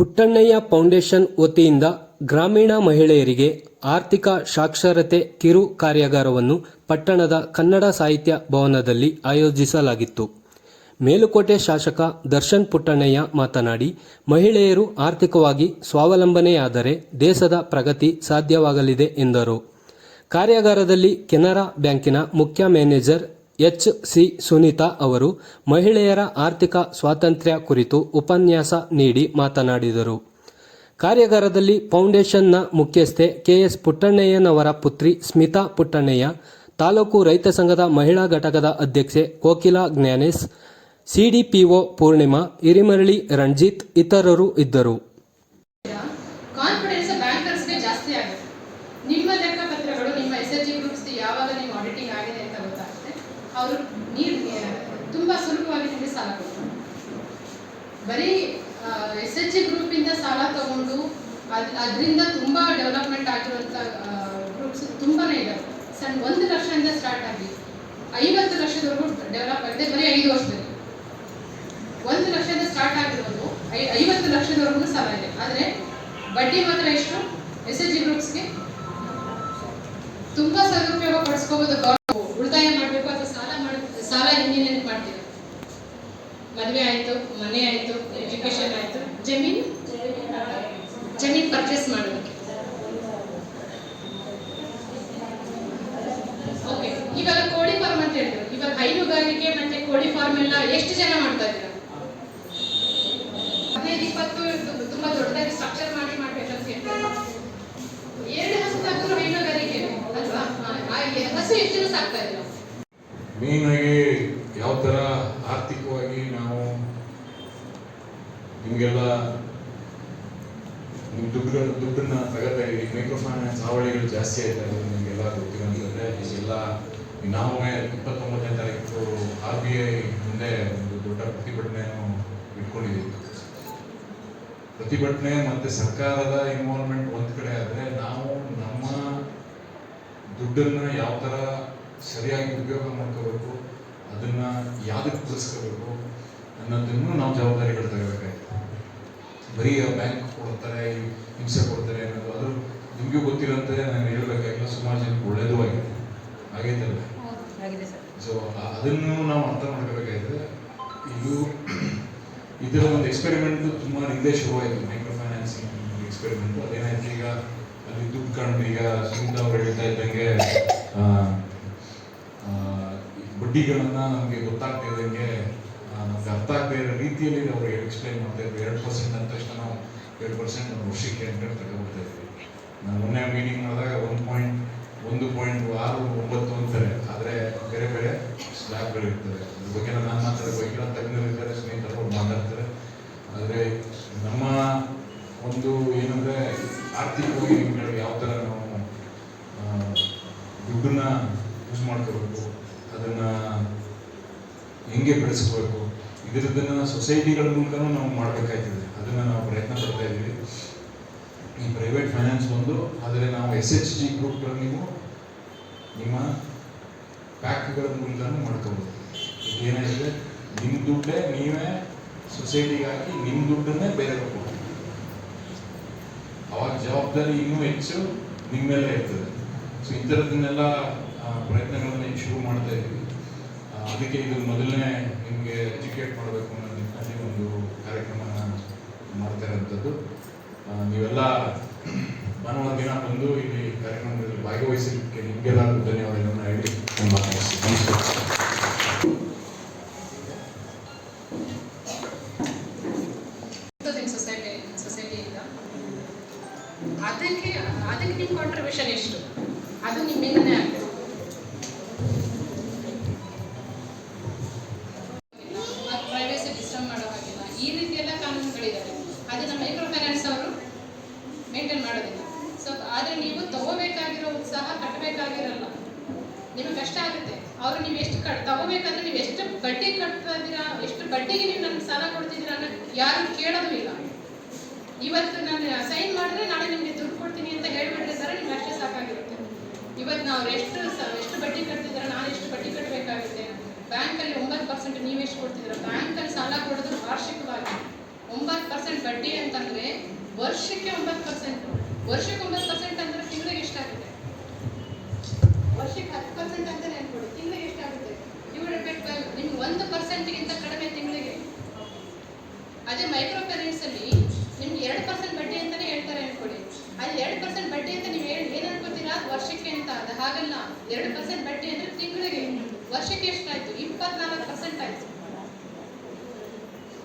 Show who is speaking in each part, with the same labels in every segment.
Speaker 1: Puttannaiah foundation ವತಿಯಿಂದ ಗ್ರಾಮೀಣ ಮಹಿಳೆಯರಿಗೆ ಆರ್ಥಿಕ ಸಾಕ್ಷರತೆ ಕಿರು ಕಾರ್ಯಾಗಾರವನ್ನು ಪಟ್ಟಣದ ಕನ್ನಡ ಸಾಹಿತ್ಯ ಭವನದಲ್ಲಿ ಆಯೋಜಿಸಲಾಗಿತ್ತು. ಮೇಲುಕೋಟೆ ಶಾಸಕ ದರ್ಶನ್ ಪುಟ್ಟಣ್ಣಯ್ಯ ಮಾತನಾಡಿ, ಮಹಿಳೆಯರು ಆರ್ಥಿಕವಾಗಿ ಸ್ವಾವಲಂಬನೆಯಾದರೆ ದೇಶದ ಪ್ರಗತಿ ಸಾಧ್ಯವಾಗಲಿದೆ ಎಂದರು. ಕಾರ್ಯಾಗಾರದಲ್ಲಿ ಕೆನರಾ ಬ್ಯಾಂಕಿನ ಮುಖ್ಯ ಮ್ಯಾನೇಜರ್ ಎಚ್ ಸಿ ಸುನೀತಾ ಅವರು ಮಹಿಳೆಯರ ಆರ್ಥಿಕ ಸ್ವಾತಂತ್ರ್ಯ ಕುರಿತು ಉಪನ್ಯಾಸ ನೀಡಿ ಮಾತನಾಡಿದರು. ಕಾರ್ಯಾಗಾರದಲ್ಲಿ ಫೌಂಡೇಶನ್ನ ಮುಖ್ಯಸ್ಥೆ ಕೆಎಸ್ ಪುಟ್ಟಣ್ಣಯ್ಯನವರ ಪುತ್ರಿ ಸ್ಮಿತಾ ಪುಟ್ಟಣ್ಣಯ್ಯ, ತಾಲೂಕು ರೈತ ಸಂಘದ ಮಹಿಳಾ ಘಟಕದ ಅಧ್ಯಕ್ಷೆ ಕೋಕಿಲಾ ಜ್ಞಾನೇಶ್, ಸಿಡಿಪಿಒ ಪೂರ್ಣಿಮಾ ಇರಿಮರಳಿ ರಂಜಿತ್ ಇತರರು ಇದ್ದರು.
Speaker 2: ನಿಮ್ಮ ಲೆಕ್ಕಪತ್ರಗಳು ನಿಮ್ಮ ಎಸ್ ಎಚ್ ಜಿ ಯಾವಾಗ ನಿಮ್ಮ ಆಡಿಟಿಂಗ್ ಆಗಿದೆ ಅಂತ ಅವರು ನೀರು ತುಂಬ ಸುಲಭವಾಗಿ ನಿಮಗೆ ಸಾಲ ಕೊಡ್ತಾರೆ ಬರೀ ಎಸ್ ಎಚ್ ಜಿ ಗ್ರೂಪಿಂದ ಸಾಲ ತಗೊಂಡು ಅದ್, ಅದರಿಂದ ತುಂಬ ಡೆವಲಪ್ಮೆಂಟ್ ಆಗಿರುವಂಥ ಗ್ರೂಪ್ಸ್ ತುಂಬಾನೇ ಇದೆ ಸಣ್ಣ ಒಂದು ಲಕ್ಷದಿಂದ ಸ್ಟಾರ್ಟ್ ಆಗಿ ಐವತ್ತು ಲಕ್ಷದವರೆಗೂ ಡೆವಲಪ್ ಆಗಿದೆ. ಬರೀ ಐದು ವರ್ಷದಲ್ಲಿ. ಒಂದು ಲಕ್ಷದಿಂದ ಸ್ಟಾರ್ಟ್ ಆಗಿರೋದು ಐ, ಐವತ್ತು ಲಕ್ಷದವರೆಗೂ ಸಾಲ ಇದೆ. ಆದರೆ ಬಡ್ಡಿ ಮಾತ್ರ ಎಷ್ಟು? ಎಸ್ ಎಚ್ ಜಿ ಗ್ರೂಪ್ಸ್ಗೆ ತುಂಬಾ ಸದುಪಯೋಗ ಪಡಿಸ್ಕೋಬಹುದು ಗೌರ್ಮೆಂಟ್ ಉಳಿತಾಯ ಮಾಡಬೇಕು ಅಥವಾ ಸಾಲ ಮಾಡ ಸಾಲ ಇನ್ನೇನೇನು ಮಾಡ್ತೀವಿ ಮದುವೆ ಆಯಿತು, ಮನೆ ಆಯಿತು ಎಜುಕೇಶನ್ ಆಯಿತು. ಜಮೀನು? ಜಮೀನ್ ಪರ್ಚೇಸ್ ಮಾಡೋದಕ್ಕೆ. ಓಕೆ ಇವಾಗ ಕೋಳಿ ಫಾರ್ಮ್ ಅಂತ ಹೇಳಿದ್ರು. ಇವಾಗ ಹೈನುಗಾರಿಕೆ ಮತ್ತೆ ಕೋಳಿ ಫಾರ್ಮ್ ಎಲ್ಲ ಎಷ್ಟು ಜನ ಮಾಡ್ತಾ ಇದ್ದೀರಾ ಹದಿನೈದು, ಇಪ್ಪತ್ತು, ತುಂಬಾ ದೊಡ್ಡದಾಗಿ ಸ್ಟ್ರಕ್ಚರ್ ಮಾಡಿ ಮಾಡ್ಬೇಕಂತ ಹೇಳ್ತಾರೆ. ಎರಡು ಹಸು ಸಾಕಿದ್ರು ಹೈನುಗಾರಿಕೆ. ಅಲ್ವಾ? ಹಸು ಎಷ್ಟು ಜನ ಸಾಕ್ತಾ ಇದ್ರು
Speaker 3: ಮೇಯ್ನಾಗಿ ಯಾವ ಥರ ಆರ್ಥಿಕವಾಗಿ ನಾವು ನಿಮಗೆಲ್ಲ ನಿಮ್ಮ ದುಡ್ಡುಗಳು ದುಡ್ಡನ್ನ ತಗೋತಾ ಇದ್ದೀವಿ ಮೈಕ್ರೋ ಫೈನಾನ್ಸ್ ಹಾವಳಿಗಳು ಜಾಸ್ತಿ ಆಯ್ತಾ ಇದೆ ನಿಮಗೆಲ್ಲ ಗೊತ್ತಿರೋಂಥದ್ದೇ ಈಗೆಲ್ಲ ನಾವೇ ಇಪ್ಪತ್ತೊಂಬತ್ತನೇ ತಾರೀಕು ಆರ್ ಬಿ ಐ ಮುಂದೆ ಒಂದು ದೊಡ್ಡ ಪ್ರತಿಭಟನೆಯನ್ನು ಇಟ್ಕೊಂಡಿದ್ದೀವಿ. ಪ್ರತಿಭಟನೆ ಮತ್ತೆ ಸರ್ಕಾರದ ಇನ್ವಾಲ್ವ್ಮೆಂಟ್ ಒಂದ್ ಕಡೆ ಆದ್ರೆ ನಾವು ನಮ್ಮ ದುಡ್ಡನ್ನ ಯಾವ ತರ ಸರಿಯಾಗಿ ಉಪಯೋಗ ಮಾಡ್ಕೋಬೇಕು, ಅದನ್ನ ಯಾವ್ದಕ್ಕೆ ಬಳಸ್ಕೋಬೇಕು ಅನ್ನೋದನ್ನು ನಾವು ಜವಾಬ್ದಾರಿಗಳು ತಗೋಬೇಕಾಯ್ತು. ಬರೀ ಬ್ಯಾಂಕ್ ಕೊಡ್ತಾರೆ ಹಿಂಸೆ ಕೊಡ್ತಾರೆ ಅನ್ನೋದು. ಅದು ನಿಮಗೂ ಗೊತ್ತಿರೋಂತೆ ನಾನು ಹೇಳ್ಬೇಕಾಗಿಲ್ಲ ಸುಮಾರು ಜನಕ್ಕೆ ಒಳ್ಳೇದು ಆಗಿದೆ. ಆಗೈತಲ್ಲ ಸೊ ಅದನ್ನು ನಾವು ಅರ್ಥ ಮಾಡ್ಕೋಬೇಕಾಗಿದೆ. ಇದು ಇದರ ಒಂದು ಎಕ್ಸ್ಪೆರಿಮೆಂಟ್ ತುಂಬಾ ಹಿಂದೆ ಶುರುವಾಯಿತು ಮೈಕ್ರೋ ಫೈನಾನ್ಸಿಂಗ್ ಎಕ್ಸ್ಪೆರಿಮೆಂಟ್ ಅದೇನಾಯ್ತು ಈಗ? ಅಲ್ಲಿ ದುಡ್ಡು ಕಂಡು ಈಗ ಸುಮಿತ್ ಅವ್ರು ಹೇಳ್ತಾ ಇದ್ದಂಗೆ ಬಡ್ಡಿಗಳನ್ನು ನಮಗೆ ಗೊತ್ತಾಗ್ತಾ ಇದ್ದಂಗೆ ನಮ್ಗೆ ಅರ್ಥ ಆಗದೆ ಇರೋ ರೀತಿಯಲ್ಲಿ ಅವ್ರಿಗೆ ಎಕ್ಸ್ಪ್ಲೈನ್ ಮಾಡ್ತಾ ಇದ್ರು. ಎರಡು ಪರ್ಸೆಂಟ್ ಅಂದ ತಕ್ಷಣ ನಾವು ಎರಡು ಪರ್ಸೆಂಟ್ ನಾವು ವರ್ಷಕ್ಕೆ ಅಂತ ತಗೊಂಡ್ಬಿಡ್ತಾ ಇದ್ವಿ ನಾನು ಮೊನ್ನೆ ಮೀಟಿಂಗ್ ಮಾಡಿದಾಗ ಒಂದು ಪಾಯಿಂಟ್ ಒಂದು ಪಾಯಿಂಟ್ ಆರು ಒಂಬತ್ತು ಅಂತಾರೆ. ಆದರೆ ಬೇರೆ ಬೇರೆ ಸ್ಲ್ಯಾಬ್ಗಳು ಇರ್ತವೆ. ಅದ್ರ ಬಗ್ಗೆ ನಾನು ಮಾತಾಡಬೇಕು ತಜ್ಞರು ಇರ್ತಾರೆ ಸ್ನೇಹಿತರು ಮಾತಾಡ್ತಾರೆ. ಆದರೆ ನಮ್ಮ ಒಂದು ಏನಂದರೆ ಆರ್ಥಿಕವಾಗಿ ನಿಮ್ಗಳು ಯಾವ ಥರ ನಾವು ದುಡ್ಡನ್ನ ಯೂಸ್ ಮಾಡ್ಕೋಬೇಕು, ಅದನ್ನು ಹೆಂಗೆ ಬೆಳೆಸ್ಕೋಬೇಕು ಇದರದನ್ನ ಸೊಸೈಟಿಗಳ ಮೂಲಕನೂ ನಾವು ಮಾಡಬೇಕಾಯ್ತದೆ. ಅದನ್ನ ನಾವು ಪ್ರಯತ್ನ ಪಡ್ತಾ ಇದ್ದೀವಿ. ಈ ಪ್ರೈವೇಟ್ ಫೈನಾನ್ಸ್ ಒಂದು, ಆದರೆ ನಾವು ಎಸ್ ಎಚ್ ಜಿ ಗ್ರೂಪ್ಗಳು ನೀವು ನಿಮ್ಮ ಪ್ಯಾಕ್ಗಳ ಮೂಲಕನೂ ಮಾಡ್ಕೋಬೋದು. ಏನಾಗಿದೆ? ನಿಮ್ಮ ದುಡ್ಡೇ ನೀವೇ ಸೊಸೈಟಿಗೆ ಹಾಕಿ ನಿಮ್ಮ ದುಡ್ಡನ್ನೇ ಬೇರೆ ಅವಾಗ ಜವಾಬ್ದಾರಿ ಇನ್ನೂ ಹೆಚ್ಚು ನಿಮ್ಮ ಇರ್ತದೆ. ಸೊ ಈ ಥರದನ್ನೆಲ್ಲ ಪ್ರಯತ್ನಗಳನ್ನು ಶುರು ಮಾಡ್ತಾ ಇದ್ದೀವಿ. ಅದಕ್ಕೆ ಇದು ಮೊದಲನೇ ನಿಮಗೆ ಎಜುಕೇಟ್ ಮಾಡಬೇಕು ಅನ್ನೋ ನಿಟ್ಟಿನಲ್ಲಿ ಒಂದು ಕಾರ್ಯಕ್ರಮನ ಮಾಡ್ತಾ ಇರೋಂಥದ್ದು ನೀವೆಲ್ಲ ಭಾನುವಾರ ದಿನ ಬಂದು ಇಲ್ಲಿ ಕಾರ್ಯಕ್ರಮದಲ್ಲಿ ಭಾಗವಹಿಸಲಿಕ್ಕೆ ನಿಮಗೆಲ್ಲರಿಗೂ ಧನ್ಯವಾದಗಳನ್ನು ಹೇಳಿ ನಮಸ್ಕಾರ
Speaker 2: ಅದಕ್ಕೆ ಅದಕ್ಕೆ ನಿಮ್ಮ ಕಾಂಟ್ರಿಬ್ಯೂಷನ್ ಎಷ್ಟು? ಅದು ನಿಮ್ಮಿಂದನೇ ಆದರೆ ನೀವು ತಗೋಬೇಕಾಗಿರೋ ಉತ್ಸಾಹ ಕಟ್ಟಬೇಕಾಗಿರಲ್ಲ. ನಿಮಗೆ ಕಷ್ಟ ಆಗುತ್ತೆ. ಅವರು ನೀವು ಎಷ್ಟು ಕಟ್ ತಗೋಬೇಕಾದ್ರೆ ನೀವು ಎಷ್ಟು ಬಡ್ಡಿ ಕಟ್ತಾ ಇದ್ದೀರಾ, ಎಷ್ಟು ಬಡ್ಡಿಗೆ ನೀವು ನನಗೆ ಸಾಲ ಕೊಡ್ತಿದ್ದೀರಾ ಅನ್ನೋ ಯಾರು ಕೇಳೋದು ಇಲ್ಲ. ಇವತ್ತು ನಾನು ಸೈನ್ ಮಾಡಿದ್ರೆ ನಾಳೆ ನಿಮಗೆ ದುಡ್ಡು ಕೊಡ್ತೀನಿ ಅಂತ ಹೇಳ್ಬಿಟ್ಟಿರ್ತಾರೆ ನಿಮ್ಗೆ ಅಷ್ಟೇ ಸಾಕಾಗಿರುತ್ತೆ. ಇವತ್ತು ನಾವು ಎಷ್ಟು ಎಷ್ಟು ಬಡ್ಡಿ ಕಟ್ತಿದ್ದೀರಾ ನಾನು ಎಷ್ಟು ಬಡ್ಡಿ ಕಟ್ಟಬೇಕಾಗುತ್ತೆ ಬ್ಯಾಂಕಲ್ಲಿ ಒಂಬತ್ತು ಪರ್ಸೆಂಟ್ ನೀವು ಎಷ್ಟು ಕೊಡ್ತಿದ್ದೀರಾ? ಬ್ಯಾಂಕಲ್ಲಿ ಸಾಲ ಕೊಡೋದು ವಾರ್ಷಿಕವಾಗಿ. ಒಂಬತ್ತು ಪರ್ಸೆಂಟ್ ಬಡ್ಡಿ ಅಂತಂದ್ರೆ ವರ್ಷಕ್ಕೆ ಒಂಬತ್ತು ಪರ್ಸೆಂಟ್. ವರ್ಷಕ್ಕೆ ಒಂಬತ್ತು ಪರ್ಸೆಂಟ್ ಅಂದ್ರೆ ತಿಂಗಳಿಗೆ ಎಷ್ಟಾಗುತ್ತೆ ವರ್ಷಕ್ಕೆ ಹತ್ತು ಪರ್ಸೆಂಟ್ ಅಂತ ನೆನ್ಕೊಡಿ ತಿಂಗಳಿಗೆ ಎಷ್ಟಾಗುತ್ತೆ ಡಿವೈಡೆಡ್ ಬೈ ನಿಮ್ಗೆ ಒಂದು ಪರ್ಸೆಂಟ್ಗಿಂತ ಕಡಿಮೆ ತಿಂಗಳಿಗೆ ಅದೇ ಮೈಕ್ರೋ ಫೈನಾನ್ಸ್ ಅಲ್ಲಿ ನಿಮ್ಗೆ ಎರಡು ಪರ್ಸೆಂಟ್ ಬಡ್ಡಿ ಅಂತಾನೆ ಹೇಳ್ತಾರೆ ಅನ್ಕೊಳ್ಳಿ. ಅಲ್ಲಿ ಎರಡು ಪರ್ಸೆಂಟ್ ಬಡ್ಡಿ ಅಂತ ನೀವು ಹೇಳಿ, ಏನ್ ಅನ್ಕೋತೀರಾ? ವರ್ಷಕ್ಕೆ ಅಂತ ಅದು? ಹಾಗಲ್ಲ. ಎರಡು ಪರ್ಸೆಂಟ್ ಬಡ್ಡಿ ಅಂದ್ರೆ ತಿಂಗಳಿಗೆ ವರ್ಷಕ್ಕೆ ಎಷ್ಟಾಯ್ತು? ಇಪ್ಪತ್ನಾಲ್ಕು ಪರ್ಸೆಂಟ್ ಆಯ್ತು.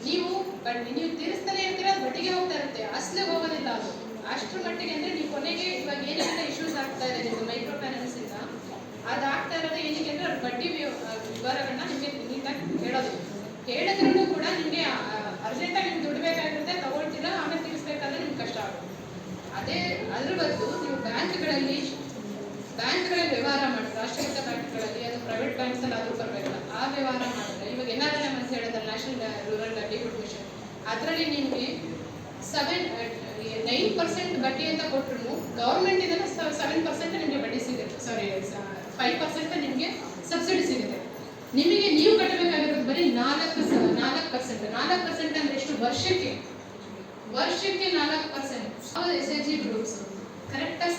Speaker 2: ನೀವು ಬಡ್ಡಿ ನೀವು ತೀರಿಸ್ತಾನೆ ಇರ್ತೀರ ಬಡ್ಡಿಗೆ ಹೋಗ್ತಾ ಇರುತ್ತೆ. ಅಸಲಿಗೆ ಹೋಗೋದಿಲ್ಲ ಅದು. ಅಷ್ಟ್ರ ಮಟ್ಟಿಗೆ ಅಂದ್ರೆ ನೀವು ಕೊನೆಗೆ ಇವಾಗ ಏನೆಲ್ಲ ಇಶ್ಯೂಸ್ ಆಗ್ತಾ ಇದೆ ಮೈಕ್ರೋ ಫೈನಾನ್ಸ್ ಇಂದ? ಅದಾಗ್ತಾ ಇರೋದು ಏನಕ್ಕೆ ಅಂದ್ರೆ ಬಡ್ಡಿ ವಿವರಗಳನ್ನ ನಿಮಗೆ ನೀಟಾಗಿ ಹೇಳೋದು. ಹೇಳಿದ್ರೂ ಕೂಡ ನಿಮಗೆ ಅರ್ಜೆಂಟಾಗಿ ನಿಮ್ಗೆ ದುಡ್ಡು ಬೇಕಾಗಿರುತ್ತೆ, ತಗೊಳ್ತೀರಾ? ಆಮೇಲೆ ತಿಳಿಸ್ಬೇಕಾದ್ರೆ ನಿಮ್ಗೆ ಕಷ್ಟ ಆಗುತ್ತೆ. ಅದೇ ಅದ್ರ ಬದಲು ನೀವು ಬ್ಯಾಂಕ್ಗಳಲ್ಲಿ ಬ್ಯಾಂಕ್ಗಳಲ್ಲಿ ವ್ಯವಹಾರ ಮಾಡಿ, ರಾಷ್ಟ್ರೀಕೃತ ಬ್ಯಾಂಕ್ಗಳಲ್ಲಿ ಅದು ಪ್ರೈವೇಟ್ ಬ್ಯಾಂಕ್ಸ್ ಅಲ್ಲಿ ಆದರೂ ಪರವಾಗಿಲ್ಲ, ಆ ವ್ಯವಹಾರ ಮಾಡಿದ್ರೆ, ಇವಾಗ ಎನ್ ಆರ್ ಎಂ ಅಂತ ಹೇಳಿದ್ರೆ ನ್ಯಾಷನಲ್ ರೂರಲ್ ಲೈವ್ಲಿಹುಡ್ ಮಿಷನ್ ಅದರಲ್ಲಿ ನಿಮಗೆ ಸೆವೆನ್ ನೈನ್ ಪರ್ಸೆಂಟ್ ಬಡ್ಡಿ ಅಂತ ಕೊಟ್ಟರು ಇದನ್ನ ಸೆವೆನ್ ಪರ್ಸೆಂಟ್ ನಿಮಗೆ ಬಡ್ಡಿ ಸಿಗುತ್ತೆ. ಸಾರಿ ಫೈವ್ ಪರ್ಸೆಂಟ್ ನಿಮಗೆ ಸಬ್ಸಿಡಿ ಸಿಗುತ್ತೆ. ನಿಮಗೆ ನೀವು ಕಟ್ಟಬೇಕಾಗಿರೋದು ಬರೀ ನಾಲ್ಕು ನಾಲ್ಕು ಪರ್ಸೆಂಟ್ ನಾಲ್ಕು ಪರ್ಸೆಂಟ್ ಅಂದ್ರೆ ಎಷ್ಟು? ವರ್ಷಕ್ಕೆ. ವರ್ಷಕ್ಕೆ ನಾಲ್ಕು percent S H G groups ಕರೆಕ್ಟಾಗಿ